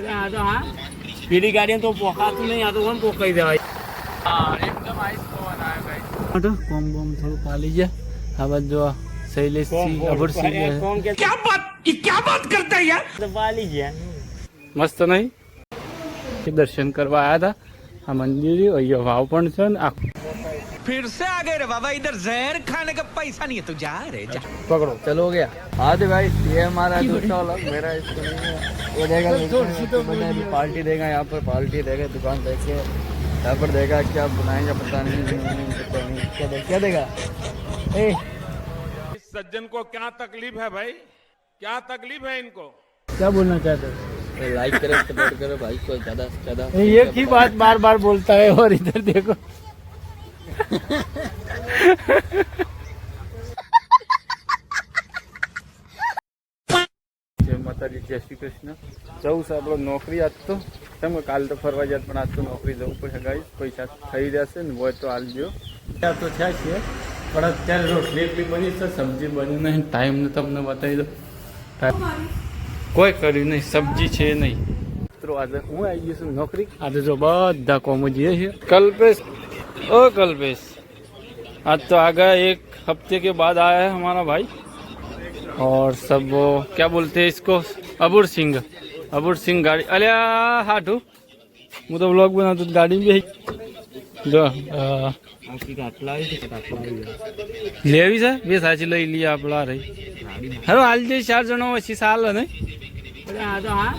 એટલે આ તો પેલી ગાડી તો પોકાતું નહીં આ તો કોણ પોકાઈ જવાય કોમ બોમ થોડું પાલી જા આ બાજુ જો શૈલેશ અભર સિંહ ક્યા બાત ક્યા કરતા પાલી ગયા મસ્ત નહીં? દર્શન કરવા આયા હતા આ મંદિર અહીંયા ભાવ પણ છે ને, આખું. फिर से आ गए रे बाबा इधर जहर खाने का पैसा नहीं है तू जा रे जा। पकड़ो चलो गया। हाँ तो भाई ये हमारा दूसरा व्लॉग मेरा इसको नहीं है। वो देगा तो अभी पार्टी देगा यहाँ पर पार्टी देगा दुकान देखे। यहाँ पर देगा क्या बनाएगा पता नहीं क्या देगा क्या देगा? ए। इस सज्जन को क्या तकलीफ़ है भाई? क्या तकलीफ़ है इनको? क्या बोलना चाहते हो? लाइक करो सपोर्ट करो भाई को ज़्यादा से ज़्यादा एक ही बात बार बार बोलता है और इधर देखो। જય માતાજી જય શ્રી કૃષ્ણ. જવું છે નોકરી આજ તો. કેમ કાલ તો ફરવા જાય પણ આજ તો નોકરી જવું પડશે ગાઈ પૈસા થઈ જશે ને હોય તો આલજો. ત્યાં તો થયા છે પણ અત્યારે રોટલી એટલી બની છે સબ્જી બની નહીં ટાઈમ તમને બતાવી દો કોઈ કર્યું નહીં સબ્જી છે નહીં. મિત્રો આજે હું આવી ગયો છું નોકરી. આજે જો બધા કોમો જઈએ છીએ કલ્પેશ ओ कल्पेश आज तो आ गया एक हफ्ते के बाद आया है हमारा भाई और सब वो क्या बोलते हैं इसको अबुर सिंह अबुर सिंह गाड़ी अलिया हाटू હું તો બ્લોગ બનાવતો તો ગાડી બી જો અ, લેવી છે બે સાચી લઈ લઈએ આપણા રહી હવે હાલ જે ચાર જણો પછી સાલ ને આ તો હા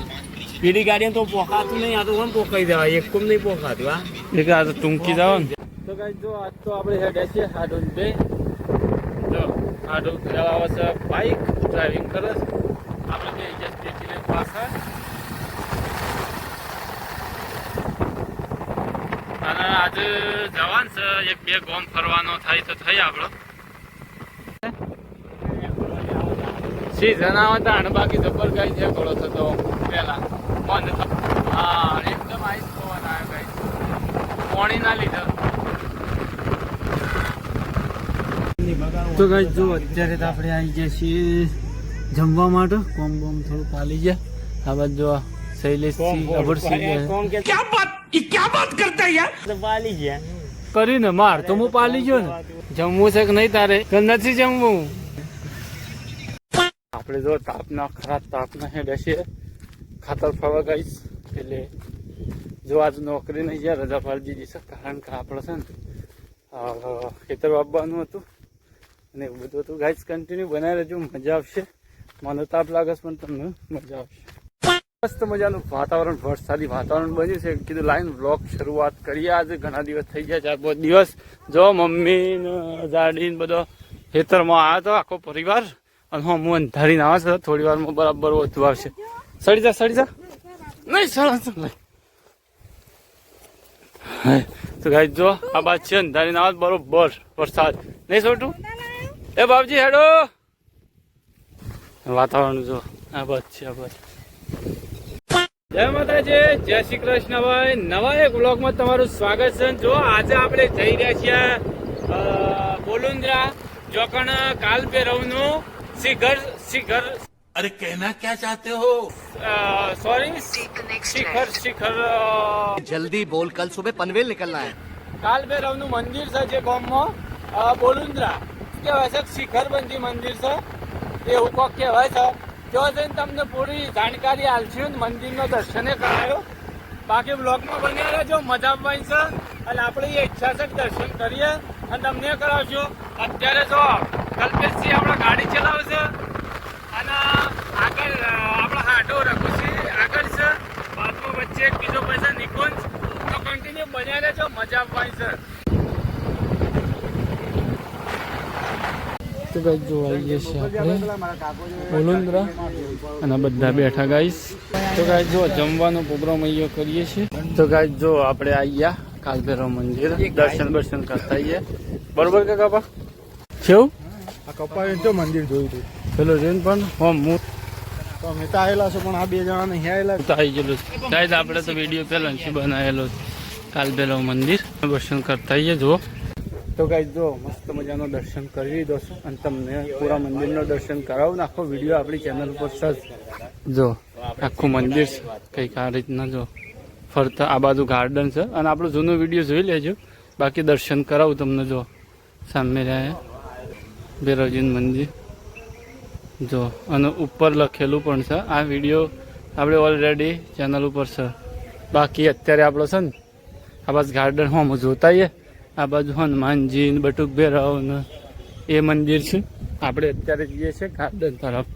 પેલી ગાડી તો પોકાતું નહીં આ તો કોણ પોકાઈ દેવાય એક કોમ નહીં પોકાતું હા એક આ તો ટૂંકી જાવ ને તો કઈ જો આજ તો આપણે હેડે છે હાડો બે જો, હાડો ચલાવે છે બાઇક ડ્રાઇવિંગ કરે છે. આપણે બે જસ્ટ દેખીને પાછા. અને આજે જવાન છે, એક બે ગોમ ફરવાનો થાય તો થઈ આપણો. સીઝન આવે તાણ બાકી જબર ગાઈ છે ઘોડો થતો પેલા થતો. હા, એકદમ આઈસ પવન આવે ગાઈ પાણી ના લીધે. તો ગાઈ જો અત્યારે તો આપણે આવી ગયા છીએ જમવા માટે. કોમ બોમ થોડું પાલી ગયા. આ બાદ જો શૈલેષસિંહ અભરસિંહ ક્યાં વાત એ ક્યાં વાત કરતા યાર? પાલી ગયા. કરીને માર તો હું પાલી ગયો ને. જમવું છે કે નહીં તારે? કે નથી જમવું? આપણે જો તાપના ખરાબ તાપના હે બેસીએ. ખાતર ફરવા ગઈશ. એટલે જો આજ નોકરી નહીં ગયા રજા પાડી દીધી કારણ કે આપણે છે ને ખેતર વાપવાનું હતું. અને એવું બધું હતું ગાઈસ કન્ટિન્યુ બનાવી રહેજો, મજા આવશે. મને તાપ લાગે પણ તમને મજા આવશે. મસ્ત મજાનું વાતાવરણ, વરસાદી વાતાવરણ બન્યું છે. કીધું, લાઈન બ્લોગ શરૂઆત કરીએ. આજે ઘણા દિવસ થઈ ગયા ચાર પાંચ દિવસ. જો મમ્મી ને બધો ખેતરમાં આવ્યો હતો આખો પરિવાર. અને હું હું અંધારીને આવે છે, થોડી વારમાં બરાબર વધુ આવશે. સડી જા સડી જા. નહીં, સડા તો ગાઈ જો આ બાદ છે, અંધારીને આવે તો બરોબર વરસાદ. નહીં છોટું એ બાપજી હેડો. વાતાવરણ જો આ બસ છે આ બસ જય માતાજી જય શ્રી કૃષ્ણ ભાઈ. નવા એક બ્લોગમાં તમારું સ્વાગત છે. જો આજે આપણે જઈ રહ્યા છીએ બોલુંદ્રા જોકણ કાલ ભૈરવનું શ્રી શિખર. શ્રી અરે કહેના ક્યાં ચાહતે હો? સોરી શિખર શિખર જલ્દી બોલ કલ સુબહ પનવેલ નીકળના હે. કાલ ભૈરવનું મંદિર છે જે ગામમાં. બોલુંદ્રા. કહેવાય છે શિખરબંધી મંદિર છે. એવું કોક કહેવાય છે. જો જઈને તમને પૂરી જાણકારી આલશી મંદિરનો દર્શને કરાયો. બાકી બ્લોકમાં બન્યા રહેજો, મજા આવવાની છે. અને આપણી એ ઈચ્છા છે દર્શન કરીએ અને તમને કરાવશો. અત્યારે જો કલ્પેશજી આપણે ગાડી ચલાવે છે અને આગળ આપણે હાડો રઘુસિંહ આગળ છે. બાપુ વચ્ચે એક બીજો પૈસા નિકુંજ. તો કન્ટિન્યુ બન્યા રહેજો, મજા આવવાની છે. તો ગાઈસ જો આવી ગયા આપણે ઓલુંદ્રા અને બધા બેઠા ગાઈસ. તો ગાઈસ જો જમવાનો પ્રોગ્રામ અહીંયા કરીએ છીએ. તો ગાઈસ જો આપણે આવી ગયા કાલભૈરવ મંદિર. દર્શન દર્શન કરતા આવીએ બરોબર કે કાપા કેવું આ કપા તો મંદિર જોયું હતું પેલો જોઈને પણ? હોમ હું તો અમે તો આવેલા છો પણ આ બે જણા નહીં આવેલા તો આવી ગયેલું છે. ગાઈસ આપણે તો વીડિયો પહેલા છે. બનાવેલો કાલભૈરવ મંદિર. દર્શન કરતા આવીએ જુઓ. તો ગાઈસ જો મસ્ત મજાનો દર્શન કરી લીધો છું અને તમને પૂરા મંદિરનો દર્શન કરાવું ને આખો વીડિયો આપણી ચેનલ પર સર્ચ જો, આખું મંદિર છે. કંઈક આ રીતના જો. ફરતા આ બાજુ ગાર્ડન છે. અને આપણો જૂનો વીડિયો જોઈ લેજો. બાકી દર્શન કરાવું તમને જો. સામે રહ્યા ભૈરવજીનું મંદિર. જો, અને ઉપર લખેલું પણ છે. આ વીડિયો આપણે ઓલરેડી ચેનલ ઉપર છે. બાકી અત્યારે આપણો છે ને, આ બાજુ ગાર્ડન હોમ જોતા આવીએ. આ બાજુ હનુમાનજી ને બટુક ભેરાવ ને એ મંદિર છે. આપણે અત્યારે જઈએ છીએ ગાર્ડન તરફ.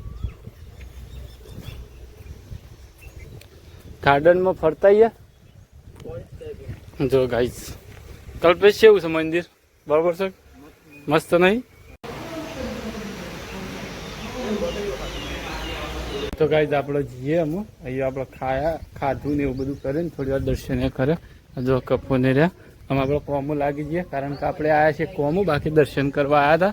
ગાર્ડનમાં ફરતા અહીંયા જો ગાઈસ કલ્પેશ કેવું છે મંદિર? બરોબર છે? મસ્ત નહીં? તો ગાઈઝ આપણે જઈએ અમે અહીંયા આપણે ખાયા, ખાધું ને એવું બધું કરીને થોડી વાર દર્શન એ કરે. જો કપો ને રહ્યા. અમે આપણે કોમો લાગી જઈએ કારણ કે આપણે આવ્યા છીએ કોમો બાકી દર્શન કરવા આવ્યા હતા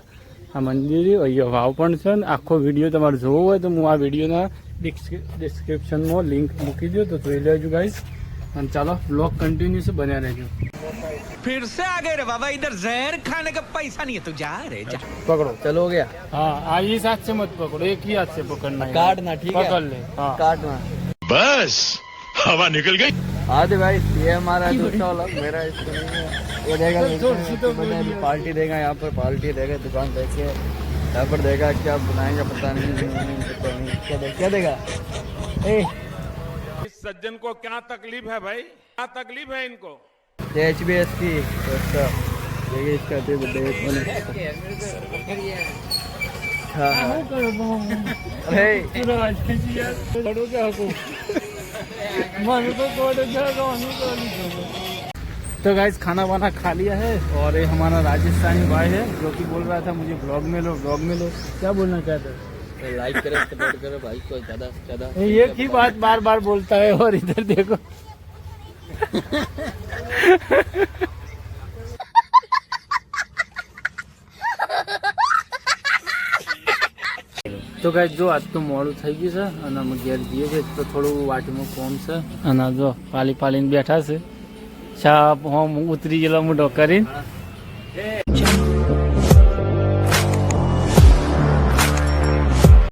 આ મંદિર અહીંયા વાવ પણ છે ને આખો વિડીયો તમારે જોવો હોય તો હું આ વિડીયોના ડિસ્ક્રિપ્શનમાં લિંક મૂકી દઉં તો જોઈ લેજો ગાઈઝ અને ચાલો બ્લોગ કન્ટિન્યુ છે બન્યા રહેજો फिर से आ गए रे बाबा इधर जहर खाने का पैसा नहीं है तू जा रे जा પકડો चलो गया हाँ आ इस हाथ से मत पकड़ो एक ही हाथ से पकड़ना है काटना, ठीक है? पकड़ ले हाँ काटना बस हवा निकल गई हाँ तो भाई ये हमारा दूसरा वाला मेरा इसको नहीं है। ये देगा मैंने अभी पार्टी देगा यहाँ पर पार्टी देगा दुकान देखे। यहाँ पर देगा क्या बनाएगा पता नहीं क्या देगा क्या देगा? ए। इस सज्जन को क्या तकलीफ़ है भाई? क्या तकलीफ़ है इनको? एच बी एस की देखिए इसका दे हाँ हाँ अरे। को तो गाइस खाना वाना खा लिया है और ये हमारा राजस्थानी भाई है जो कि बोल रहा था मुझे ब्लॉग में लो ब्लॉग में लो। क्या बोलना चाहते हो? लाइक करो सपोर्ट करो भाई को ज़्यादा से ज़्यादा ये की बात बार बार बोलता है और इधर देखो। તો ગાઈ જો આજ તો મોડું થઈ ગયું છે અને અમે ઘેર જઈએ છીએ, તો થોડું વાટીમાં કોમ છે. અને જો પાલી પાલીને બેઠા છે. ચા હોમ, ઉતરી ગયેલો મોઢો કરીને.